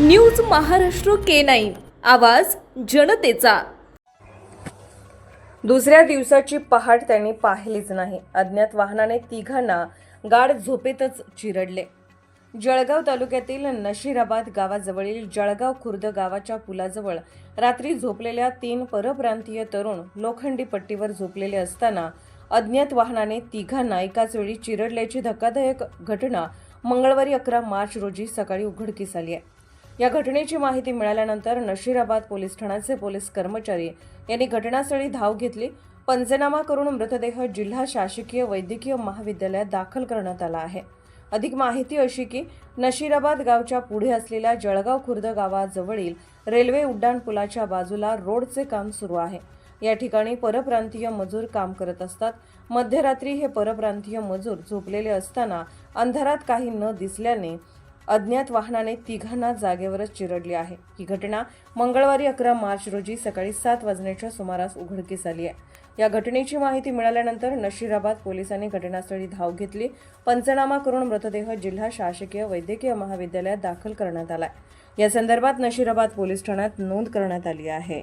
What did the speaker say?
News Maharashtra K nine. आवाज जनतेचा. दुसऱ्या दिवसाची पहाट त्यांनी पाहिलीच नाही. अज्ञात वाहनाने तिघांना गाढ झोपेतच चिरडले. जळगाव तालुक्यातील नशिराबाद गावाजवळील जळगाव खुर्द गावाच्या पुलाजवळ रात्री झोपलेल्या तीन परप्रांतीय तरुण लोखंडी पट्टीवर झोपलेले असताना अज्ञात वाहनाने तिघांना एकाच वेळी चिरडल्याची धक्कादायक घटना मंगळवारी अकरा मार्च रोजी सकाळी उघडकीस आली आहे. या घटनेची माहिती मिळाल्यानंतर नशिराबाद पोलीस ठाण्याचे पोलीस कर्मचारी यांनी घटनास्थळी धाव घेतली. पंचनामा करून मृतदेह जिल्हा शासकीय वैद्यकीय महाविद्यालयात दाखल करण्यात आला आहे. अधिक माहिती अशी की नशिराबाद गावच्या पुढे असलेल्या जळगाव खुर्द गावाजवळील रेल्वे उड्डाण पुलाच्या बाजूला रोडचे काम सुरू आहे. या ठिकाणी परप्रांतीय मजूर काम करत असतात. मध्यरात्री हे परप्रांतीय मजूर झोपलेले असताना अंधारात काही न दिसल्याने अज्ञात वाहनाने तिघांना जागेवरच चिरडली आहे. ही घटना मंगळवारी अकरा मार्च रोजी सकाळी सात वाजण्याच्या सुमारास उघडकीस आली आहे. या घटनेची माहिती मिळाल्यानंतर नशिराबाद पोलिसांनी घटनास्थळी धाव घेतली. पंचनामा करून मृतदेह जिल्हा शासकीय वैद्यकीय महाविद्यालयात दाखल करण्यात आलाय. या संदर्भात नशिराबाद पोलीस ठाण्यात नोंद करण्यात आली आहे.